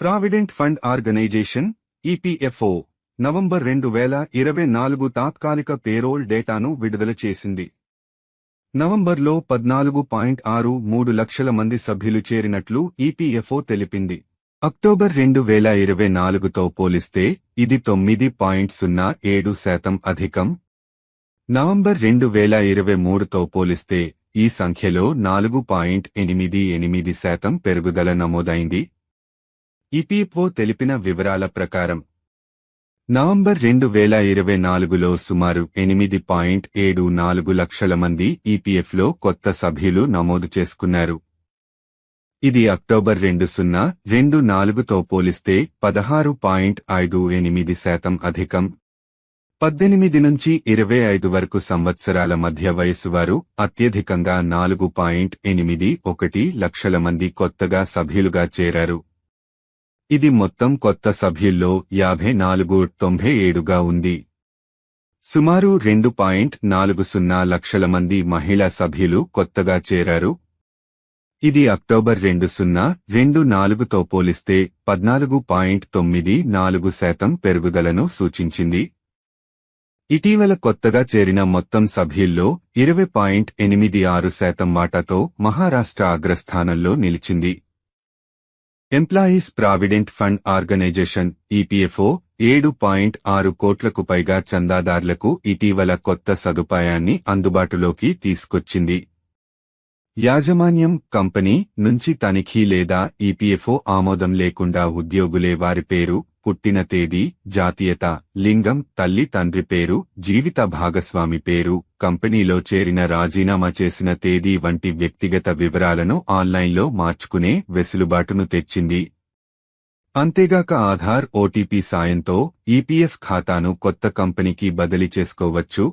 Provident fund organisation EPFO November రెండు వేల ఇరవై నాలుగు తాత్కాలిక పేరోల్ డేటాను విడుదల చేసింది. నవంబర్లో పద్నాలుగు పాయింట్ ఆరు మూడు లక్షల మంది సభ్యులు చేరినట్లు ఈపీఎఫ్ఓ తెలిపింది. అక్టోబర్ రెండు వేల ఇరవై నాలుగుతో పోలిస్తే ఇది తొమ్మిది పాయింట్ సున్నా ఏడు శాతం అధికం. నవంబర్ రెండు వేల ఇరవై మూడుతో పోలిస్తే ఈ సంఖ్యలో నాలుగు పాయింట్ ఎనిమిది ఎనిమిది శాతం పెరుగుదల నమోదైంది. ఇపిఎఫ్ఓ తెలిపిన వివరాల ప్రకారం నవంబర్ రెండు వేల ఇరవై నాలుగులో సుమారు ఎనిమిది పాయింట్ ఏడు నాలుగు లక్షల మంది ఈపీఎఫ్లో కొత్త సభ్యులు నమోదు చేసుకున్నారు. ఇది అక్టోబర్ రెండు సున్నా రెండు నాలుగుతో పోలిస్తే పదహారు పాయింట్ ఐదు ఎనిమిది శాతం అధికం. పద్దెనిమిది నుంచి ఇరవై ఐదు వరకు సంవత్సరాల మధ్య వయసు వారు అత్యధికంగా నాలుగు పాయింట్ ఎనిమిది ఒకటి లక్షల మంది కొత్తగా సభ్యులుగా చేరారు. ఇది మొత్తం కొత్త సభ్యుల్లో యాభై నాలుగు తొంభై ఏడుగా ఉంది. సుమారు రెండు పాయింట్ నాలుగు సున్నా లక్షల మంది మహిళా సభ్యులు కొత్తగా చేరారు. ఇది అక్టోబర్ రెండు సున్నా రెండు నాలుగుతో పోలిస్తే పద్నాలుగు పాయింట్ తొమ్మిది నాలుగు శాతం పెరుగుదలను సూచించింది. ఇటీవల కొత్తగా చేరిన మొత్తం సభ్యుల్లో ఇరవై పాయింట్ ఎనిమిది ఆరు శాతం వాటాతో మహారాష్ట్ర అగ్రస్థానంలో నిలిచింది. Employees provident fund organisation EPFO ఏడు పాయింట్ ఆరు కోట్లకు పైగా చందాదారులకు ఇటీవల కొత్త సదుపాయాన్ని అందుబాటులోకి తీసుకొచ్చింది. యాజమాన్యం కంపెనీ నుంచి తనిఖీ లేదా ఈపీఎఫ్ఓ ఆమోదం లేకుండా ఉద్యోగులే వారి పేరు పుట్టిన తేదీ జాతీయత లింగం తల్లి తండ్రి పేరు జీవిత భాగస్వామి పేరు. కంపెనీలో చేరిన రాజీనామా చేసిన తేదీ వంటి వ్యక్తిగత వివరాలను ఆన్లైన్లో మార్చుకునే వెసులుబాటును తెచ్చింది. అంతేగాక ఆధార్ ఓటీపీ సాయంతో ఈపీఎఫ్ ఖాతాను కొత్త కంపెనీకి బదిలీ చేసుకోవచ్చు.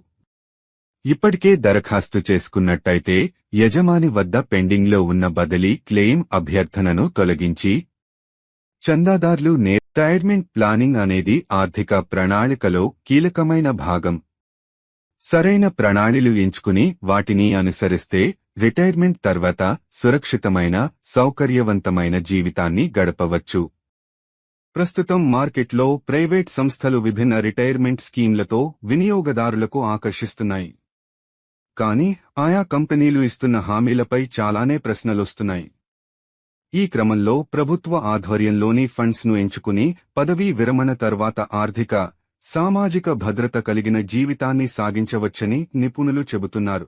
ఇప్పటికే దరఖాస్తు చేసుకున్నట్టయితే యజమాని వద్ద పెండింగ్లో ఉన్న బదిలీ క్లెయిమ్ అభ్యర్థనను తొలగించి చందాదారులు నే రిటైర్మెంట్ ప్లానింగ్ అనేది ఆర్థిక ప్రణాళికలో కీలకమైన భాగం. సరైన ప్రణాళిలు ఎంచుకుని వాటిని అనుసరిస్తే రిటైర్మెంట్ తర్వాత సురక్షితమైన సౌకర్యవంతమైన జీవితాన్ని గడపవచ్చు. ప్రస్తుతం మార్కెట్లో ప్రైవేట్ సంస్థలు విభిన్న రిటైర్మెంట్ స్కీంలతో వినియోగదారులకు ఆకర్షిస్తున్నాయి. కానీ ఆయా కంపెనీలు ఇస్తున్న హామీలపై చాలానే ప్రశ్నలొస్తున్నాయి. ఈ క్రమంలో ప్రభుత్వ ఆధ్వర్యంలోని ఫండ్స్ను ఎంచుకుని పదవీ విరమణ తర్వాత ఆర్థిక సామాజిక భద్రత కలిగిన జీవితాన్ని సాగించవచ్చని నిపుణులు చెబుతున్నారు.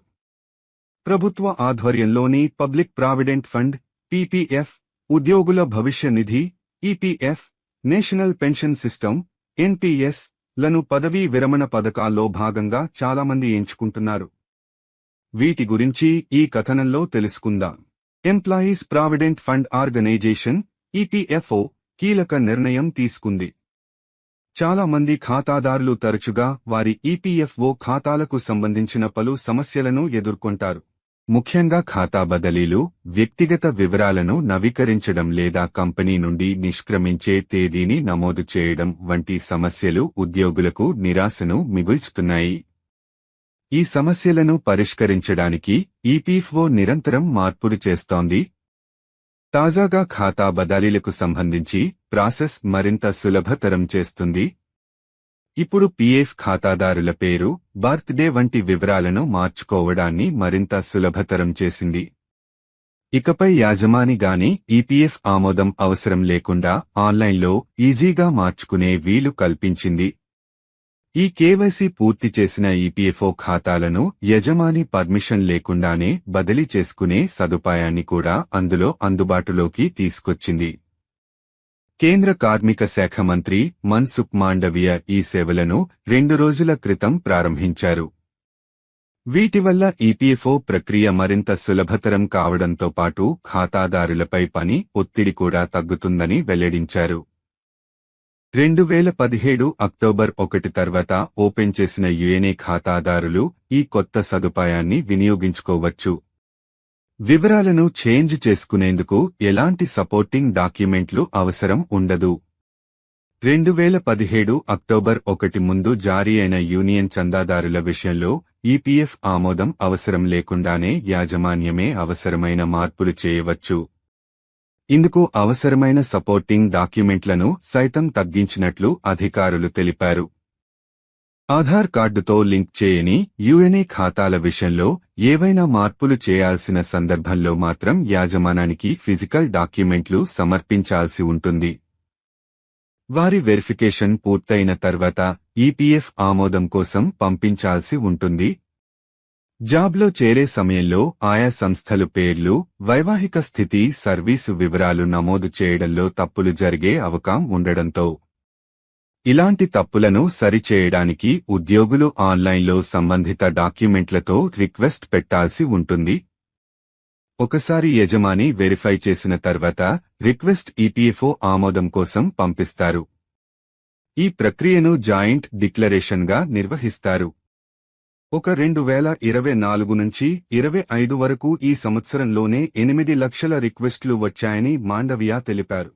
ప్రభుత్వ ఆధ్వర్యంలోని పబ్లిక్ ప్రావిడెంట్ ఫండ్ పీపీఎఫ్ ఉద్యోగుల భవిష్య నిధి ఈపీఎఫ్ నేషనల్ పెన్షన్ సిస్టమ్ ఎన్పీఎస్లను పదవీ విరమణ పథకాల్లో భాగంగా చాలామంది ఎంచుకుంటున్నారు. వీటి గురించి ఈ కథనంలో తెలుసుకుందాం. Employees provident fund organisation EPFO కీలక నిర్ణయం తీసుకుంది. చాలా మంది ఖాతాదారులు తరచుగా వారి ఈపీఎఫ్ఓ ఖాతాలకు సంబంధించిన పలు సమస్యలను ఎదుర్కొంటారు. ముఖ్యంగా ఖాతా బదిలీలు వ్యక్తిగత వివరాలను నవీకరించడం లేదా కంపెనీ నుండి నిష్క్రమించే తేదీని నమోదు చేయడం వంటి సమస్యలు ఉద్యోగులకు నిరాశను మిగుల్చుతున్నాయి. ఈ సమస్యలను పరిష్కరించడానికి ఈపీఎఫ్ఓ నిరంతరం మార్పులు చేస్తోంది తాజాగా ఖాతా బదాలీలకు సంబంధించి ప్రాసెస్ మరింత సులభతరం చేస్తుంది. ఇప్పుడు పీఎఫ్ ఖాతాదారుల పేరు బర్త్డే వంటి వివరాలను మార్చుకోవడాన్ని మరింత సులభతరం చేసింది. ఇకపై యాజమాని గాని ఈపీఎఫ్ ఆమోదం అవసరం లేకుండా ఆన్లైన్లో ఈజీగా మార్చుకునే వీలు కల్పించింది. ఈ కేవైసీ పూర్తి చేసిన ఈపీఎఫ్ఓ ఖాతాలను యజమాని పర్మిషన్ లేకుండానే బదిలీ చేసుకునే సదుపాయాన్ని కూడా అందులో అందుబాటులోకి తీసుకొచ్చింది. కేంద్ర కార్మిక శాఖ మంత్రి మన్సుఖ్ మాండవీయ ఈ సేవలను రెండు రోజుల క్రితం ప్రారంభించారు. వీటి వల్ల ఈపీఎఫ్ఓ ప్రక్రియ మరింత సులభతరం కావడంతో పాటు ఖాతాదారులపై పని ఒత్తిడి కూడా తగ్గుతుందని వెల్లడించారు. రెండు వేల పదిహేడు అక్టోబర్ ఒకటి తర్వాత ఓపెన్ చేసిన యుఎన్ఏ ఖాతాదారులు ఈ కొత్త సదుపాయాన్ని వినియోగించుకోవచ్చు. వివరాలను చేంజ్ చేసుకునేందుకు ఎలాంటి సపోర్టింగ్ డాక్యుమెంట్లు అవసరం ఉండదు. రెండు వేల పదిహేడు అక్టోబర్ ఒకటి ముందు జారీ అయిన యూనియన్ చందాదారుల విషయంలో ఈపీఎఫ్ ఆమోదం అవసరం లేకుండానే యాజమాన్యమే అవసరమైన మార్పులు చేయవచ్చు. ఇందుకు అవసరమైన సపోర్టింగ్ డాక్యుమెంట్లను సైతం తగ్గించినట్లు అధికారులు తెలిపారు. ఆధార్ కార్డుతో లింక్ చేయని యుఎన్ఏ ఖాతాల విషయంలో ఏవైనా మార్పులు చేయాల్సిన సందర్భంలో మాత్రం యాజమానానికి ఫిజికల్ డాక్యుమెంట్లు సమర్పించాల్సి ఉంటుంది. వారి వెరిఫికేషన్ పూర్తయిన తర్వాత ఈపీఎఫ్ ఆమోదం కోసం పంపించాల్సి ఉంటుంది. జాబ్లో చేరే సమయంలో ఆయా సంస్థలు పేర్లు వైవాహిక స్థితి సర్వీసు వివరాలు నమోదు చేయడంలో తప్పులు జరిగే అవకాశం ఉండడంతో ఇలాంటి తప్పులను సరిచేయడానికి ఉద్యోగులు ఆన్లైన్లో సంబంధిత డాక్యుమెంట్లతో రిక్వెస్ట్ పెట్టాల్సి ఉంటుంది. ఒకసారి యజమాని వెరిఫై చేసిన తర్వాత రిక్వెస్ట్ ఈపీఎఫ్ఓ ఆమోదం కోసం పంపిస్తారు. ఈ ప్రక్రియను జాయింట్ డిక్లరేషన్గా నిర్వహిస్తారు. ఒక రెండు వేల ఇరవై నాలుగు నుంచి ఇరవై ఐదు వరకు ఈ సంవత్సరంలోనే ఎనిమిది లక్షల రిక్వెస్ట్లు వచ్చాయని మాండవియా తెలిపారు.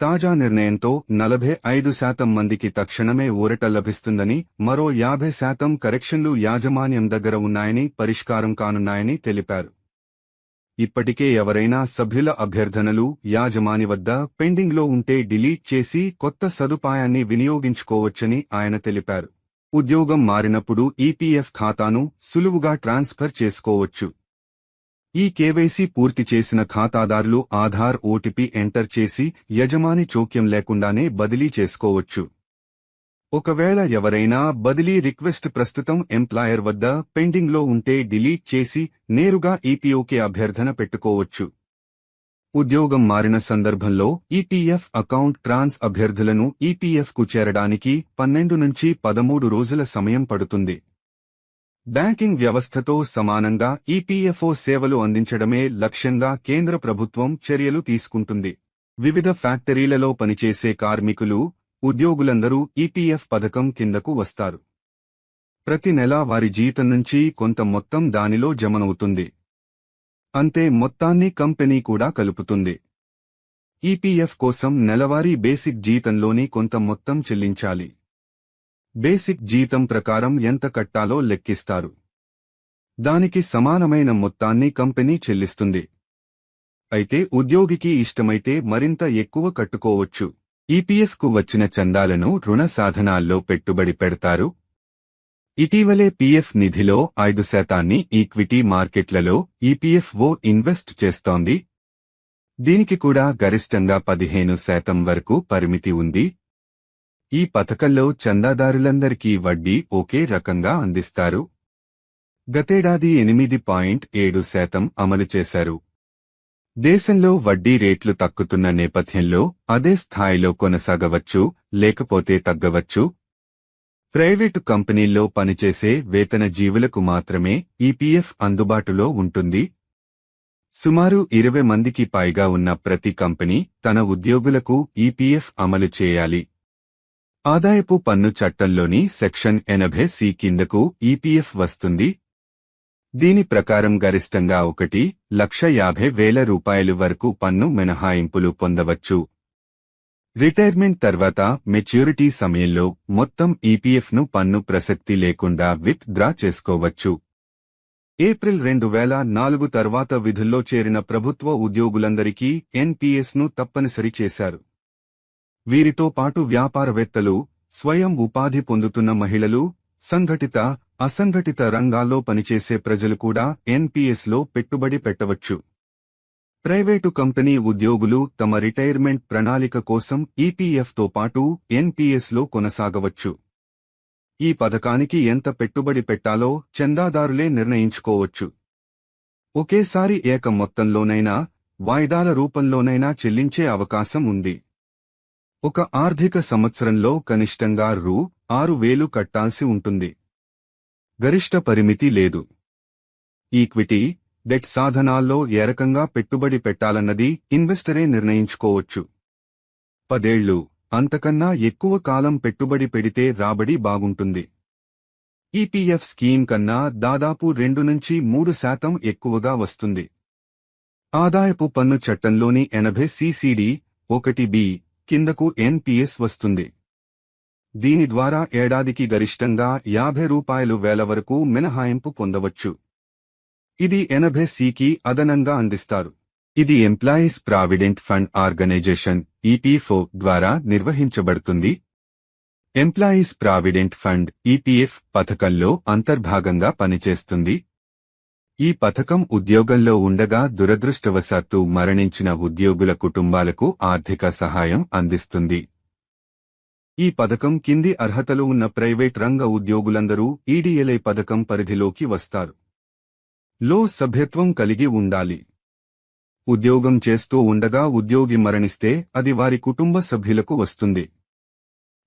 తాజా నిర్ణయంతో నలభై ఐదు శాతం మందికి తక్షణమే ఊరట లభిస్తుందని మరో యాభై శాతం కరెక్షన్లు యాజమాన్యం దగ్గర ఉన్నాయని పరిష్కారం కానున్నాయని తెలిపారు. ఇప్పటికే ఎవరైనా సభ్యుల అభ్యర్థనలు యాజమాని వద్ద పెండింగ్లో ఉంటే డిలీట్ చేసి కొత్త సదుపాయాన్ని వినియోగించుకోవచ్చని ఆయన తెలిపారు. ఉద్యోగం మారినప్పుడు ఈపీఎఫ్ ఖాతాను సులువుగా ట్రాన్స్ఫర్ చేసుకోవచ్చు. ఈ కేవైసీ పూర్తి చేసిన ఖాతాదారులు ఆధార్ ఓటీపీ ఎంటర్ చేసి యజమాని చోక్యం లేకుండానే బదిలీ చేసుకోవచ్చు. ఒకవేళ ఎవరైనా బదిలీ రిక్వెస్ట్ ప్రస్తుతం ఎంప్లాయర్ వద్ద పెండింగ్లో ఉంటే డిలీట్ చేసి నేరుగా ఈపీఓకి అభ్యర్థన పెట్టుకోవచ్చు. ఉద్యోగం మారిన సందర్భంలో ఈపీఎఫ్ అకౌంట్ ట్రాన్స్ అభ్యర్థులను ఈపీఎఫ్కు చేరడానికి పన్నెండు నుంచి పదమూడు రోజుల సమయం పడుతుంది. బ్యాంకింగ్ వ్యవస్థతో సమానంగా ఈపీఎఫ్ఓ సేవలు అందించడమే లక్ష్యంగా కేంద్ర ప్రభుత్వం చర్యలు తీసుకుంటుంది. వివిధ ఫ్యాక్టరీలలో పనిచేసే కార్మికులు ఉద్యోగులందరూ ఈపీఎఫ్ పథకం కిందకు వస్తారు. ప్రతి నెలా వారి జీతం నుంచి కొంత మొత్తం దానిలో జమనవుతుంది. అంతే మొత్తాన్ని కంపెనీ కూడా కలుపుతుంది. ఈపీఎఫ్ కోసం నెలవారీ బేసిక్ జీతంలోని కొంత మొత్తం చెల్లించాలి. బేసిక్ జీతం ప్రకారం ఎంత కట్టాలో లెక్కిస్తారు. దానికి సమానమైన మొత్తాన్ని కంపెనీ చెల్లిస్తుంది. అయితే ఉద్యోగికి ఇష్టమైతే మరింత ఎక్కువ కట్టుకోవచ్చు. ఈపీఎఫ్కు వచ్చిన చందాలను రుణ సాధనాల్లో పెట్టుబడి పెడతారు. ఇటీవలే పీఎఫ్ నిధిలో ఐదు శాతాన్ని ఈక్విటీ మార్కెట్లలో ఈపీఎఫ్ఓ ఇన్వెస్ట్ చేస్తోంది. దీనికి కూడా గరిష్టంగా పదిహేను శాతం వరకు పరిమితి ఉంది. ఈ పథకంలో చందాదారులందరికీ వడ్డీ ఒకే రకంగా అందిస్తారు. గతేడాది ఎనిమిది పాయింట్ ఏడు శాతం అమలు చేశారు. దేశంలో వడ్డీ రేట్లు తక్కుతున్న నేపథ్యంలో అదే స్థాయిలో కొనసాగవచ్చు లేకపోతే తగ్గవచ్చు ప్రైవేటు కంపెనీల్లో పనిచేసే వేతన జీవులకు మాత్రమే ఈపీఎఫ్ అందుబాటులో ఉంటుంది. సుమారు ఇరవై మందికి పైగా ఉన్న ప్రతి కంపెనీ తన ఉద్యోగులకు ఈపీఎఫ్ అమలు చేయాలి. ఆదాయపు పన్ను చట్టంలోని సెక్షన్ ఎనభై సి కిందకు ఈపీఎఫ్ వస్తుంది. దీని ప్రకారం గరిష్టంగా ఒకటి లక్ష యాభై వేల రూపాయలు వరకు పన్ను మినహాయింపులు పొందవచ్చు. రిటైర్మెంట్ తర్వాత మెచ్యూరిటీ సమయంలో మొత్తం ఈపీఎఫ్ను పన్ను ప్రసక్తి లేకుండా విత్ డ్రా చేసుకోవచ్చు. ఏప్రిల్ రెండు వేల నాలుగు తర్వాత విధుల్లో చేరిన ప్రభుత్వ ఉద్యోగులందరికీ ఎన్పీఎస్ను తప్పనిసరి చేశారు. వీరితో పాటు వ్యాపారవేత్తలు స్వయం ఉపాధి పొందుతున్న మహిళలు సంఘటిత అసంఘటిత రంగాల్లో పనిచేసే ప్రజలు కూడా ఎన్పీఎస్లో పెట్టుబడి పెట్టవచ్చు. ప్రైవేటు కంపెనీ ఉద్యోగులు తమ రిటైర్మెంట్ ప్రణాళిక కోసం ఈపీఎఫ్తో పాటు ఎన్పీఎస్లో కొనసాగవచ్చు. ఈ పథకానికి ఎంత పెట్టుబడి పెట్టాలో చందాదారులే నిర్ణయించుకోవచ్చు. ఒకేసారి ఏక మొత్తంలోనైనా వాయిదాల రూపంలోనైనా చెల్లించే అవకాశం ఉంది. ఒక ఆర్థిక సంవత్సరంలో కనిష్టంగా రూ. ఆరు వేలు కట్టాల్సి ఉంటుంది. గరిష్ట పరిమితి లేదు. ఈక్విటీ డెట్ సాధనాల్లో ఏ రకంగా పెట్టుబడి పెట్టాలన్నది ఇన్వెస్టరే నిర్ణయించుకోవచ్చు. పదేళ్ళు అంతకన్నా ఎక్కువ కాలం పెట్టుబడి పెడితే రాబడి బాగుంటుంది. ఈపీఎఫ్ స్కీమ్ కన్నా దాదాపు రెండు నుంచి మూడు శాతం ఎక్కువగా వస్తుంది. ఆదాయపు పన్ను చట్టంలోని ఎనభై సిసిడి ఒకటి బి కిందకు ఎన్పిఎస్ వస్తుంది. దీని ద్వారా ఏడాదికి గరిష్టంగా యాభై రూపాయలు వేల వరకు మినహాయింపు పొందవచ్చు. ఇది ఎనభై సికి అదనంగా అందిస్తారు. ఇది employees provident fund organisation EPFO ద్వారా నిర్వహించబడుతుంది. ఎంప్లాయీస్ ప్రావిడెంట్ ఫండ్ ఈపీఎఫ్ పథకంలో అంతర్భాగంగా పనిచేస్తుంది. ఈ పథకం ఉద్యోగంలో ఉండగా దురదృష్టవశాత్తు మరణించిన ఉద్యోగుల కుటుంబాలకు ఆర్థిక సహాయం అందిస్తుంది. ఈ పథకం కింది అర్హతలు ఉన్న ప్రైవేట్ రంగ ఉద్యోగులందరూ ఈడీఎల్ఐ పథకం పరిధిలోకి వస్తారు. లో సభ్యత్వం కలిగి ఉండాలి. ఉద్యోగం చేస్తూ ఉండగా ఉద్యోగి మరణిస్తే అది వారి కుటుంబ సభ్యులకు వస్తుంది.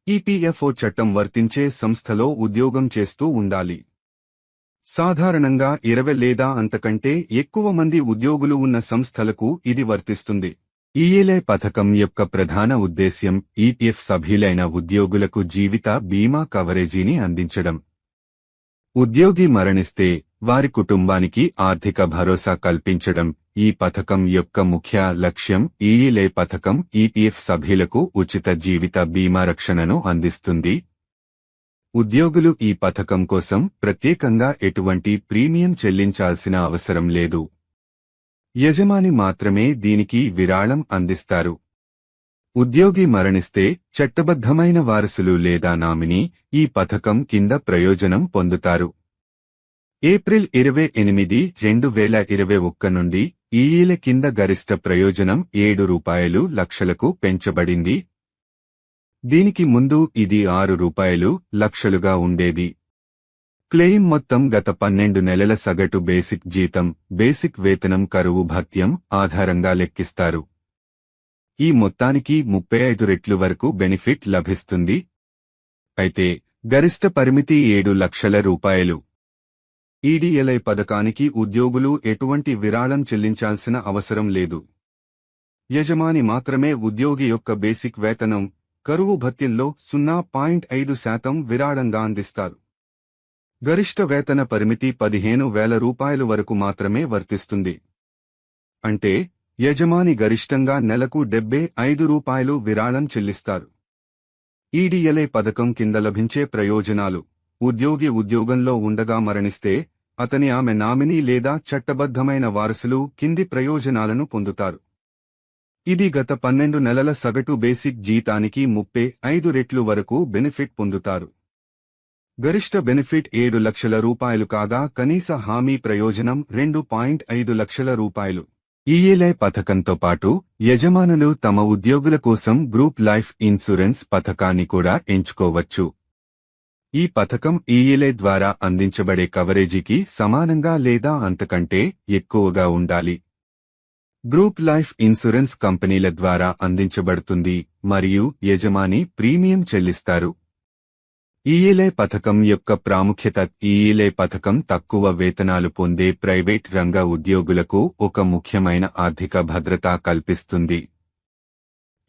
ఈపీఎఫ్ఓ చట్టం వర్తించే సంస్థలో ఉద్యోగం చేస్తూ ఉండాలి. సాధారణంగా ఇరవై లేదా అంతకంటే ఎక్కువ మంది ఉద్యోగులు ఉన్న సంస్థలకు ఇది వర్తిస్తుంది. ఈఏలే పథకం యొక్క ప్రధాన ఉద్దేశ్యం ఈపీఎఫ్ సభ్యులైన ఉద్యోగులకు జీవిత బీమా కవరేజీని అందించడం. ఉద్యోగి మరణిస్తే వారి కుటుంబానికి ఆర్థిక భరోసా కల్పించడం ఈ పథకం యొక్క ముఖ్య లక్ష్యం ఈఈలే పథకం ఈపీఎఫ్ సభ్యులకు ఉచిత జీవిత బీమా రక్షణను అందిస్తుంది. ఉద్యోగులు ఈ పథకం కోసం ప్రత్యేకంగా ఎటువంటి ప్రీమియం చెల్లించాల్సిన అవసరం లేదు. యజమాని మాత్రమే దీనికి విరాళం అందిస్తారు. ఉద్యోగి మరణిస్తే చట్టబద్ధమైన వారసులు లేదా నామినీ ఈ పథకం కింద ప్రయోజనం పొందుతారు. ఏప్రిల్ ఇరవై ఎనిమిది రెండు వేల ఇరవై ఒక్క నుండి ఈఈల కింద గరిష్ట ప్రయోజనం ఏడు రూపాయలు లక్షలకు పెంచబడింది. దీనికి ముందు ఇది ఆరు రూపాయలు లక్షలుగా ఉండేది. క్లెయిమ్ మొత్తం గత పన్నెండు నెలల సగటు బేసిక్ జీతం బేసిక్ వేతనం కరువు భత్యం ఆధారంగా లెక్కిస్తారు. ఈ మొత్తానికి ముప్పై ఐదు రెట్లు వరకు బెనిఫిట్ లభిస్తుంది. అయితే గరిష్ట పరిమితి ఏడు లక్షల రూపాయలు. ఈడీఎల్ఐ పథకానికి ఉద్యోగులు ఎటువంటి విరాళం చెల్లించాల్సిన అవసరం లేదు. యజమాని మాత్రమే ఉద్యోగి యొక్క బేసిక్ వేతనం కరువు భత్యంలో సున్నా పాయింట్ ఐదు శాతం విరాళంగా అందిస్తారు. గరిష్ట వేతన పరిమితి పదిహేను వేల రూపాయలు వరకు మాత్రమే వర్తిస్తుంది. అంటే యజమాని గరిష్టంగా నెలకు డెబ్బే ఐదు రూపాయలు విరాళం చెల్లిస్తారు. ఈడీఎల్ఏ పథకం కింద లభించే ప్రయోజనాలు ఉద్యోగి ఉద్యోగంలో ఉండగా మరణిస్తే అతని ఆమె నామినీ లేదా చట్టబద్ధమైన వారసులు కింది ప్రయోజనాలను పొందుతారు. ఇది గత పన్నెండు నెలల సగటు బేసిక్ జీతానికి ముప్పై ఐదు రెట్లు వరకు బెనిఫిట్ పొందుతారు. గరిష్ట బెనిఫిట్ ఏడు లక్షల రూపాయలు కాగా కనీస హామీ ప్రయోజనం రెండు పాయింట్ ఐదు లక్షల రూపాయలు. ఈఏలై పథకంతో పాటు యజమానులు తమ ఉద్యోగుల కోసం గ్రూప్ లైఫ్ ఇన్సూరెన్స్ పథకాన్ని కూడా ఎంచుకోవచ్చు. ఈ పథకం ఈఎల్ఏ ద్వారా అందించబడే కవరేజీకి సమానంగా లేదా అంతకంటే ఎక్కువగా ఉండాలి. గ్రూప్ లైఫ్ ఇన్సూరెన్స్ కంపెనీల ద్వారా అందించబడుతుంది మరియు యజమాని ప్రీమియం చెల్లిస్తారు. ఈఎల్ఏ పథకం యొక్క ప్రాముఖ్యత ఈఎల్ఏ పథకం తక్కువ వేతనాలు పొందే ప్రైవేట్ రంగ ఉద్యోగులకు ఒక ముఖ్యమైన ఆర్థిక భద్రత కల్పిస్తుంది.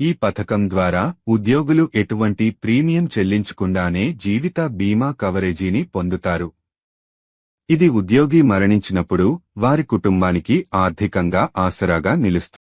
ఈ పథకం ద్వారా ఉద్యోగులు ఎటువంటి ప్రీమియం చెల్లించకుండానే జీవిత బీమా కవరేజీని పొందుతారు. ఇది ఉద్యోగి మరణించినప్పుడు వారి కుటుంబానికి ఆర్థికంగా ఆసరాగా నిలుస్తుంది.